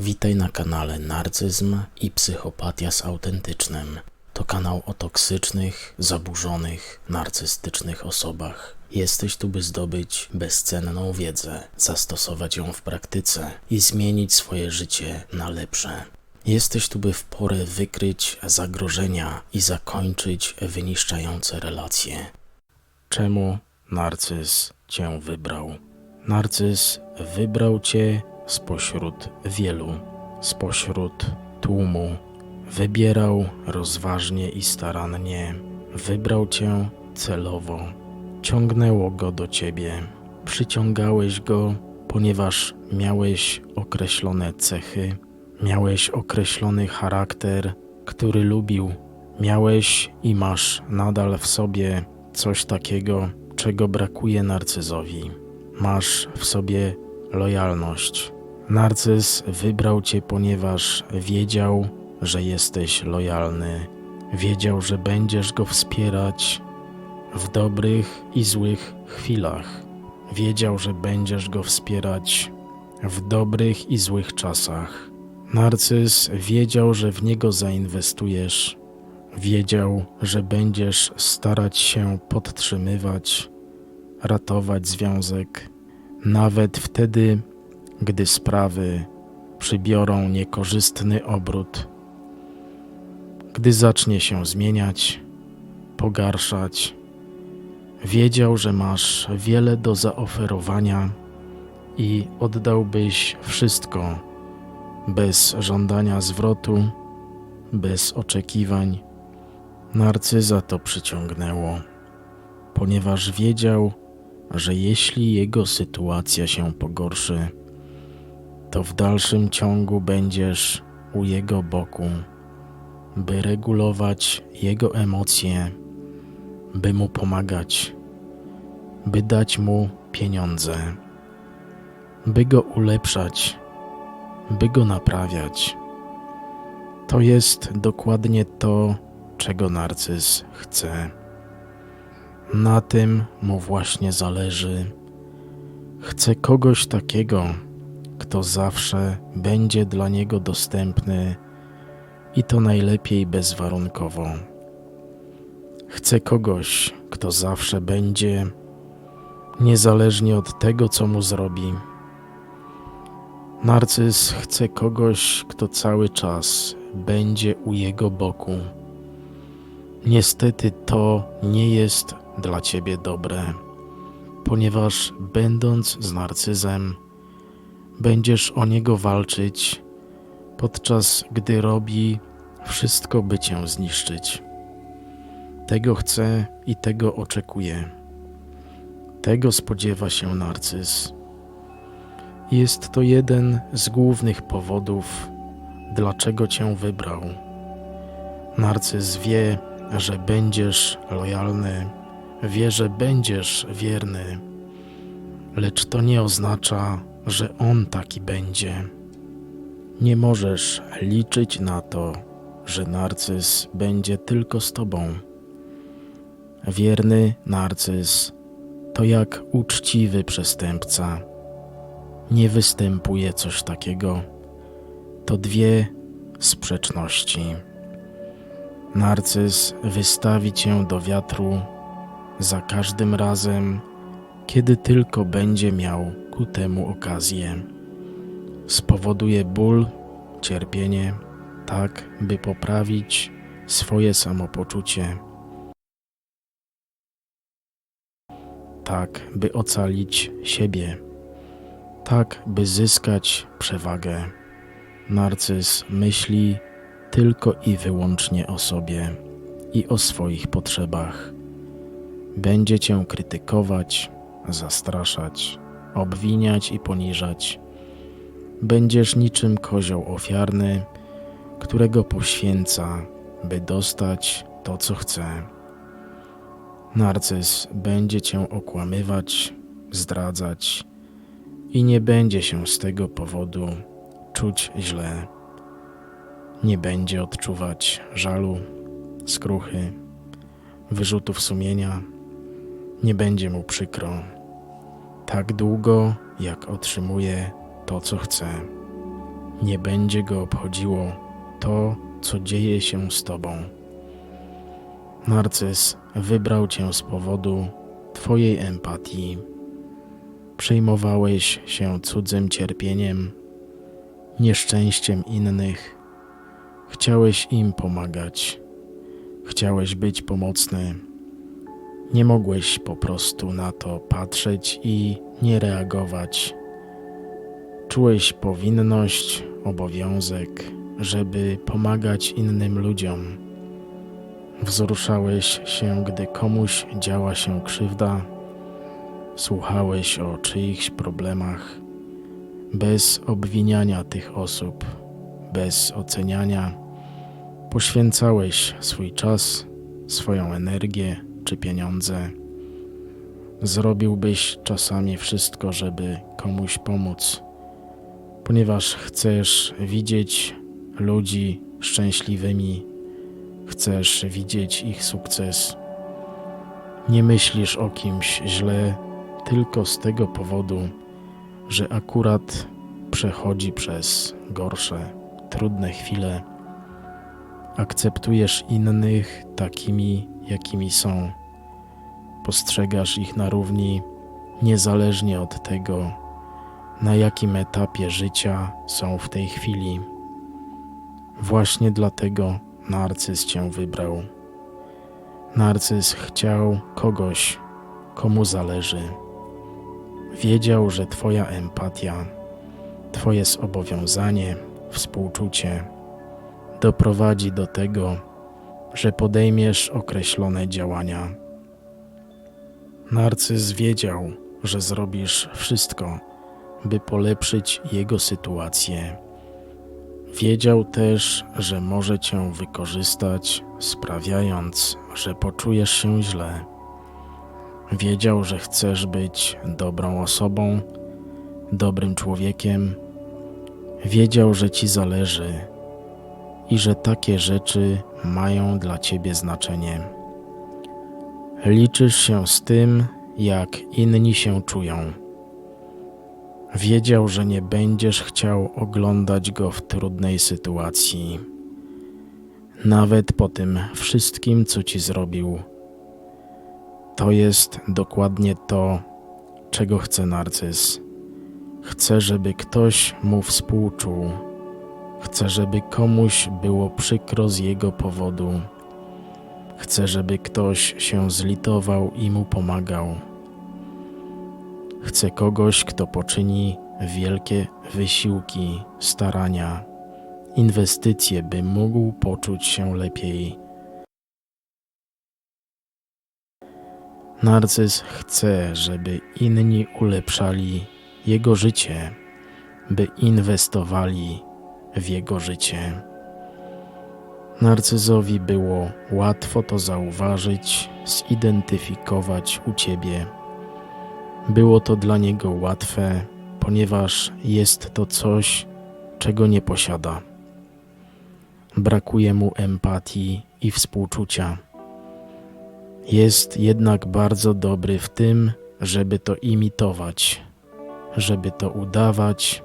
Witaj na kanale Narcyzm i Psychopatia z Autentycznym. To kanał o toksycznych, zaburzonych, narcystycznych osobach. Jesteś tu, by zdobyć bezcenną wiedzę, zastosować ją w praktyce i zmienić swoje życie na lepsze. Jesteś tu, by w porę wykryć zagrożenia i zakończyć wyniszczające relacje. Czemu narcyz cię wybrał? Narcyz wybrał cię spośród wielu, spośród tłumu. Wybierał rozważnie i starannie, wybrał cię celowo. Ciągnęło go do ciebie, przyciągałeś go, ponieważ miałeś określone cechy, miałeś określony charakter, który lubił. Miałeś i masz nadal w sobie coś takiego, czego brakuje narcyzowi. Masz w sobie lojalność. Narcyz wybrał cię, ponieważ wiedział, że jesteś lojalny. Wiedział, że będziesz go wspierać w dobrych i złych chwilach. Wiedział, że będziesz go wspierać w dobrych i złych czasach. Narcyz wiedział, że w niego zainwestujesz. Wiedział, że będziesz starać się podtrzymywać, ratować związek, nawet wtedy, gdy sprawy przybiorą niekorzystny obrót, gdy zacznie się zmieniać, pogarszać. Wiedział, że masz wiele do zaoferowania i oddałbyś wszystko bez żądania zwrotu, bez oczekiwań. Narcyza to przyciągnęło, ponieważ wiedział, że jeśli jego sytuacja się pogorszy, to w dalszym ciągu będziesz u jego boku, by regulować jego emocje, by mu pomagać, by dać mu pieniądze, by go ulepszać, by go naprawiać. To jest dokładnie to, czego narcyz chce. Na tym mu właśnie zależy. Chce kogoś takiego, kto zawsze będzie dla niego dostępny i to najlepiej bezwarunkowo. Chce kogoś, kto zawsze będzie, niezależnie od tego, co mu zrobi. Narcyz chce kogoś, kto cały czas będzie u jego boku. Niestety to nie jest dla ciebie dobre, ponieważ będąc z narcyzem, będziesz o niego walczyć, podczas gdy robi wszystko, by cię zniszczyć. Tego chce i tego oczekuje. Tego spodziewa się narcyz. Jest to jeden z głównych powodów, dlaczego cię wybrał. Narcyz wie, że będziesz lojalny, wie, że będziesz wierny, lecz to nie oznacza, że on taki będzie. Nie możesz liczyć na to, że narcyz będzie tylko z tobą. Wierny narcyz to jak uczciwy przestępca. Nie występuje coś takiego. To dwie sprzeczności. Narcyz wystawi cię do wiatru za każdym razem, kiedy tylko będzie miał ku temu okazję. Spowoduje ból, cierpienie, tak by poprawić swoje samopoczucie, tak by ocalić siebie, tak by zyskać przewagę. Narcyz myśli tylko i wyłącznie o sobie i o swoich potrzebach. Będzie cię krytykować, zastraszać, obwiniać i poniżać. Będziesz niczym kozioł ofiarny, którego poświęca, by dostać to, co chce. Narcyz będzie cię okłamywać, zdradzać i nie będzie się z tego powodu czuć źle. Nie będzie odczuwać żalu, skruchy, wyrzutów sumienia. Nie będzie mu przykro. Tak długo, jak otrzymuje to, co chce. nie będzie go obchodziło to, co dzieje się z tobą. Narcyz wybrał cię z powodu twojej empatii. Przejmowałeś się cudzym cierpieniem, nieszczęściem innych. Chciałeś im pomagać. Chciałeś być pomocny. Nie mogłeś po prostu na to patrzeć i nie reagować. Czułeś powinność, obowiązek, żeby pomagać innym ludziom. Wzruszałeś się, gdy komuś działa się krzywda, słuchałeś o czyichś problemach, bez obwiniania tych osób, bez oceniania. Poświęcałeś swój czas, swoją energię czy pieniądze. Zrobiłbyś czasami wszystko, żeby komuś pomóc, ponieważ chcesz widzieć ludzi szczęśliwymi, chcesz widzieć ich sukces. Nie myślisz o kimś źle tylko z tego powodu, że akurat przechodzi przez gorsze, trudne chwile. Akceptujesz innych takimi, jakimi są. Postrzegasz ich na równi, niezależnie od tego, na jakim etapie życia są w tej chwili. Właśnie dlatego narcyz cię wybrał. Narcyz chciał kogoś, komu zależy. Wiedział, że Twoja empatia, Twoje zobowiązanie, współczucie doprowadzi do tego, że podejmiesz określone działania. Narcyz wiedział, że zrobisz wszystko, by polepszyć jego sytuację. Wiedział też, że może cię wykorzystać, sprawiając, że poczujesz się źle. Wiedział, że chcesz być dobrą osobą, dobrym człowiekiem. Wiedział, że ci zależy i że takie rzeczy mają dla ciebie znaczenie. Liczysz się z tym, jak inni się czują. Wiedział, że nie będziesz chciał oglądać go w trudnej sytuacji. Nawet po tym wszystkim, co ci zrobił. To jest dokładnie to, czego chce narcyz. Chce, żeby ktoś mu współczuł. Chce, żeby komuś było przykro z jego powodu. Chce, żeby ktoś się zlitował i mu pomagał. Chce kogoś, kto poczyni wielkie wysiłki, starania, inwestycje, by mógł poczuć się lepiej. Narcyz chce, żeby inni ulepszali jego życie, by inwestowali w jego życie. Narcyzowi było łatwo to zauważyć, zidentyfikować u ciebie. Było to dla niego łatwe, ponieważ jest to coś, czego nie posiada. Brakuje mu empatii i współczucia. Jest jednak bardzo dobry w tym, żeby to imitować, żeby to udawać,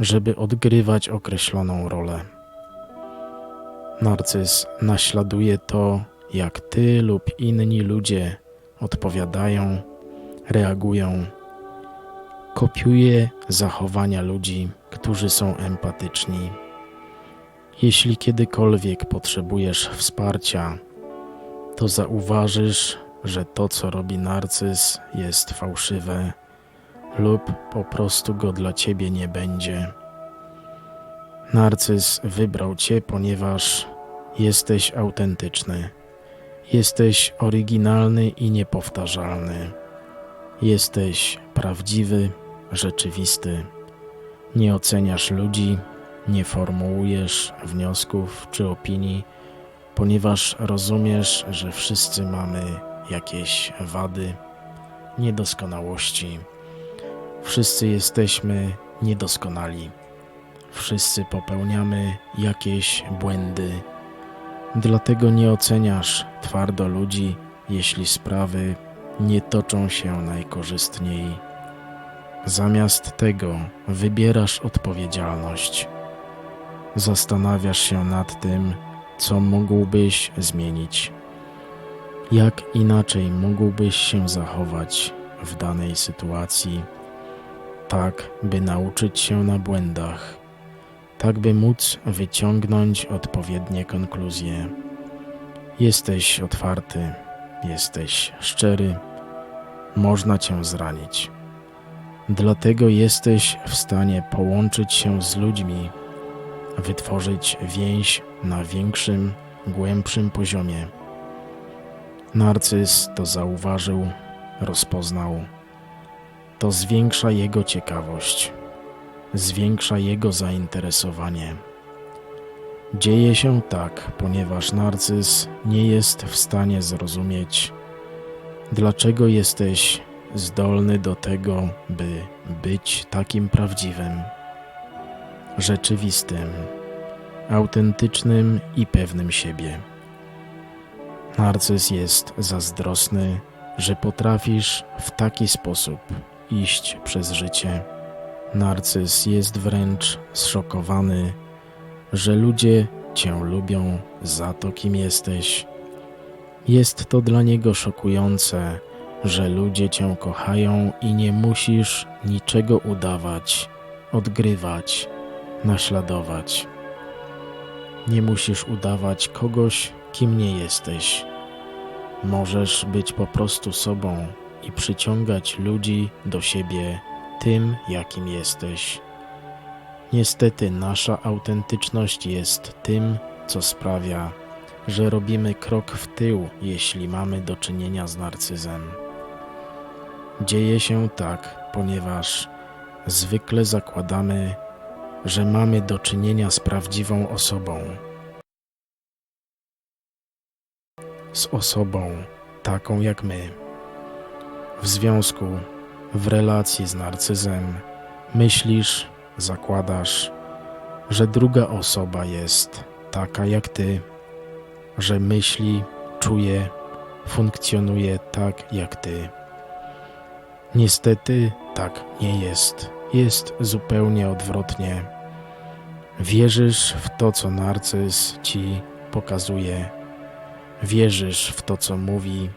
żeby odgrywać określoną rolę. Narcyz naśladuje to, jak ty lub inni ludzie odpowiadają, reagują. Kopiuje zachowania ludzi, którzy są empatyczni. Jeśli kiedykolwiek potrzebujesz wsparcia, to zauważysz, że to, co robi narcyz, jest fałszywe lub po prostu go dla ciebie nie będzie. Narcyz wybrał cię, ponieważ jesteś autentyczny. Jesteś oryginalny i niepowtarzalny. Jesteś prawdziwy, rzeczywisty. Nie oceniasz ludzi, nie formułujesz wniosków czy opinii, ponieważ rozumiesz, że wszyscy mamy jakieś wady, niedoskonałości. Wszyscy jesteśmy niedoskonali. Wszyscy popełniamy jakieś błędy. Dlatego nie oceniasz twardo ludzi, jeśli sprawy nie toczą się najkorzystniej. Zamiast tego wybierasz odpowiedzialność. Zastanawiasz się nad tym, co mógłbyś zmienić. Jak inaczej mógłbyś się zachować w danej sytuacji, tak by nauczyć się na błędach, tak by móc wyciągnąć odpowiednie konkluzje. Jesteś otwarty, jesteś szczery, można cię zranić. Dlatego jesteś w stanie połączyć się z ludźmi, wytworzyć więź na większym, głębszym poziomie. Narcyz to zauważył, rozpoznał. To zwiększa jego ciekawość, zwiększa jego zainteresowanie. Dzieje się tak, ponieważ narcyz nie jest w stanie zrozumieć, dlaczego jesteś zdolny do tego, by być takim prawdziwym, rzeczywistym, autentycznym i pewnym siebie. Narcyz jest zazdrosny, że potrafisz w taki sposób iść przez życie. Narcyz jest wręcz zszokowany, że ludzie Cię lubią za to, kim jesteś. Jest to dla niego szokujące, że ludzie Cię kochają i nie musisz niczego udawać, odgrywać, naśladować. Nie musisz udawać kogoś, kim nie jesteś. Możesz być po prostu sobą i przyciągać ludzi do siebie tym, jakim jesteś. Niestety, nasza autentyczność jest tym, co sprawia, że robimy krok w tył, jeśli mamy do czynienia z narcyzem. Dzieje się tak, ponieważ zwykle zakładamy, że mamy do czynienia z prawdziwą osobą. Z osobą taką jak my. W związku, w relacji z narcyzem, myślisz, zakładasz, że druga osoba jest taka jak ty, że myśli, czuje, funkcjonuje tak jak ty. Niestety tak nie jest. Jest zupełnie odwrotnie. Wierzysz w to, co narcyz ci pokazuje. Wierzysz w to, co mówi.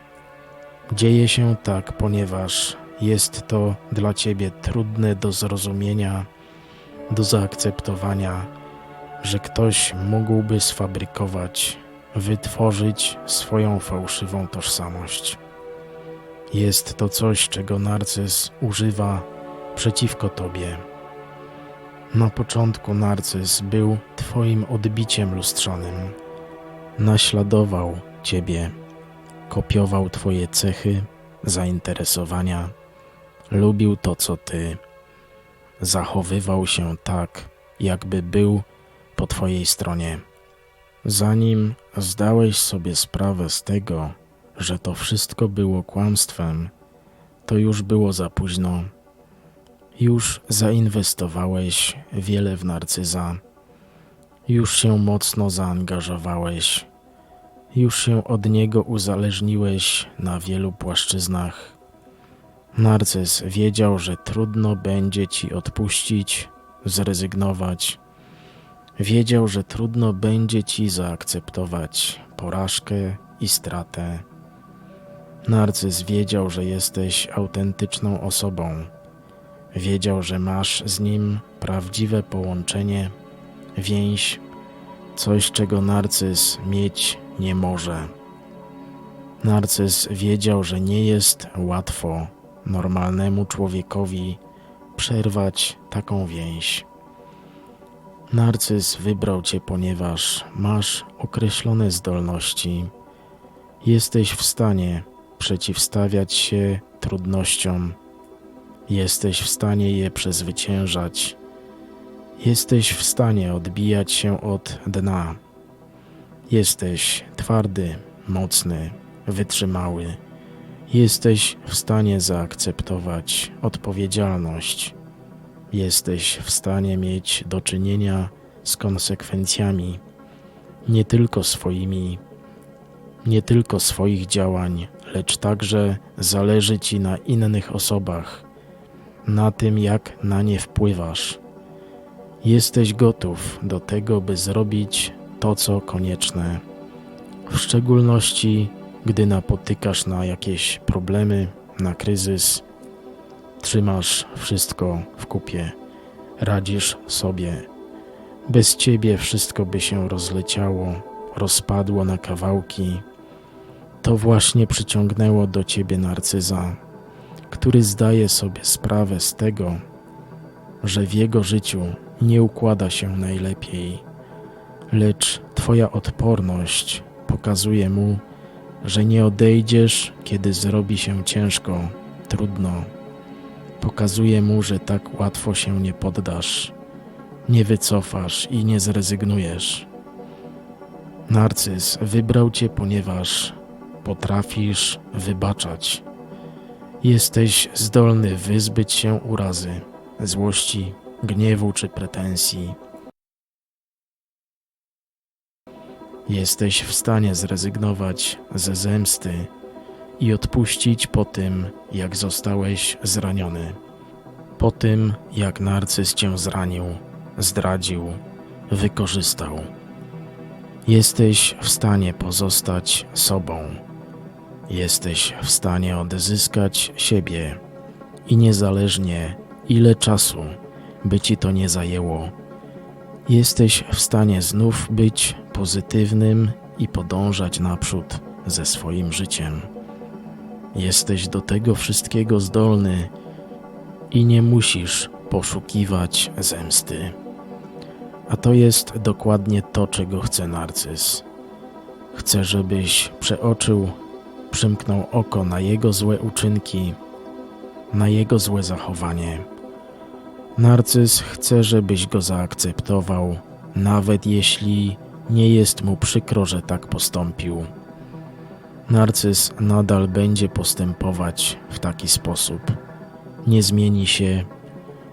Dzieje się tak, ponieważ jest to dla ciebie trudne do zrozumienia, do zaakceptowania, że ktoś mógłby sfabrykować, wytworzyć swoją fałszywą tożsamość. Jest to coś, czego narcyz używa przeciwko tobie. Na początku narcyz był twoim odbiciem lustrzanym. Naśladował ciebie, kopiował twoje cechy, zainteresowania, lubił to, co ty. Zachowywał się tak, jakby był po twojej stronie. Zanim zdałeś sobie sprawę z tego, że to wszystko było kłamstwem, to już było za późno. Już zainwestowałeś wiele w narcyza, już się mocno zaangażowałeś, już się od niego uzależniłeś na wielu płaszczyznach. Narcyz wiedział, że trudno będzie ci odpuścić, zrezygnować. Wiedział, że trudno będzie ci zaakceptować porażkę i stratę. Narcyz wiedział, że jesteś autentyczną osobą. Wiedział, że masz z nim prawdziwe połączenie, więź, coś, czego narcyz mieć nie może. Narcyz wiedział, że nie jest łatwo normalnemu człowiekowi przerwać taką więź. Narcyz wybrał cię, ponieważ masz określone zdolności. Jesteś w stanie przeciwstawiać się trudnościom, jesteś w stanie je przezwyciężać, jesteś w stanie odbijać się od dna. Jesteś twardy, mocny, wytrzymały. Jesteś w stanie zaakceptować odpowiedzialność. Jesteś w stanie mieć do czynienia z konsekwencjami, nie tylko swoimi, nie tylko swoich działań, lecz także zależy Ci na innych osobach. na tym, jak na nie wpływasz. Jesteś gotów do tego, by zrobić to, co konieczne, w szczególności gdy napotykasz na jakieś problemy, na kryzys. Trzymasz wszystko w kupie, radzisz sobie. Bez ciebie wszystko by się rozleciało, rozpadło na kawałki. To właśnie przyciągnęło do ciebie narcyza, który zdaje sobie sprawę z tego, że w jego życiu nie układa się najlepiej, lecz twoja odporność pokazuje mu, że nie odejdziesz, kiedy zrobi się ciężko, trudno. Pokazuje mu, że tak łatwo się nie poddasz, nie wycofasz i nie zrezygnujesz. Narcyz wybrał cię, ponieważ potrafisz wybaczać. Jesteś zdolny wyzbyć się urazy, złości, gniewu czy pretensji. Jesteś w stanie zrezygnować ze zemsty i odpuścić po tym, jak zostałeś zraniony. Po tym, jak narcyz cię zranił, zdradził, wykorzystał. Jesteś w stanie pozostać sobą. Jesteś w stanie odzyskać siebie i niezależnie ile czasu by ci to nie zajęło, jesteś w stanie znów być pozytywnym i podążać naprzód ze swoim życiem. Jesteś do tego wszystkiego zdolny i nie musisz poszukiwać zemsty. A to jest dokładnie to, czego chce narcyz. Chce, żebyś przeoczył, przymknął oko na jego złe uczynki, na jego złe zachowanie. Narcyz chce, żebyś go zaakceptował, nawet jeśli nie jest mu przykro, że tak postąpił. Narcyz nadal będzie postępować w taki sposób. Nie zmieni się,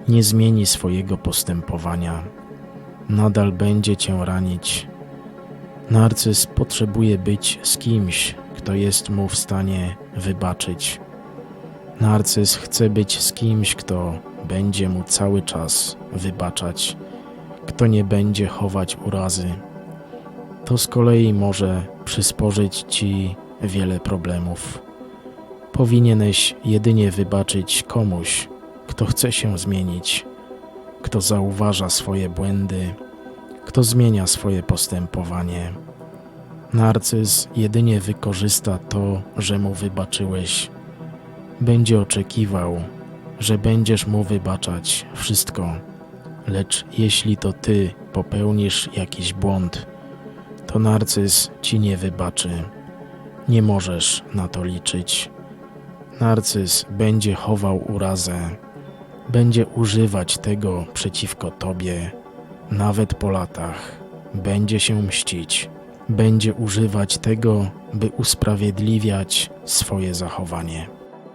nie zmieni swojego postępowania. Nadal będzie cię ranić. Narcyz potrzebuje być z kimś, kto jest mu w stanie wybaczyć. Narcyz chce być z kimś, kto będzie mu cały czas wybaczać, kto nie będzie chować urazy. To z kolei może przysporzyć ci wiele problemów. Powinieneś jedynie wybaczyć komuś, kto chce się zmienić, kto zauważa swoje błędy, kto zmienia swoje postępowanie. Narcyz jedynie wykorzysta to, że mu wybaczyłeś. Będzie oczekiwał, że będziesz mu wybaczać wszystko, lecz jeśli to ty popełnisz jakiś błąd, to narcyz ci nie wybaczy. Nie możesz na to liczyć. Narcyz będzie chował urazę, będzie używać tego przeciwko tobie, nawet po latach. Będzie się mścić, będzie używać tego, by usprawiedliwiać swoje zachowanie.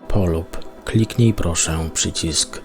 Polub, kliknij proszę przycisk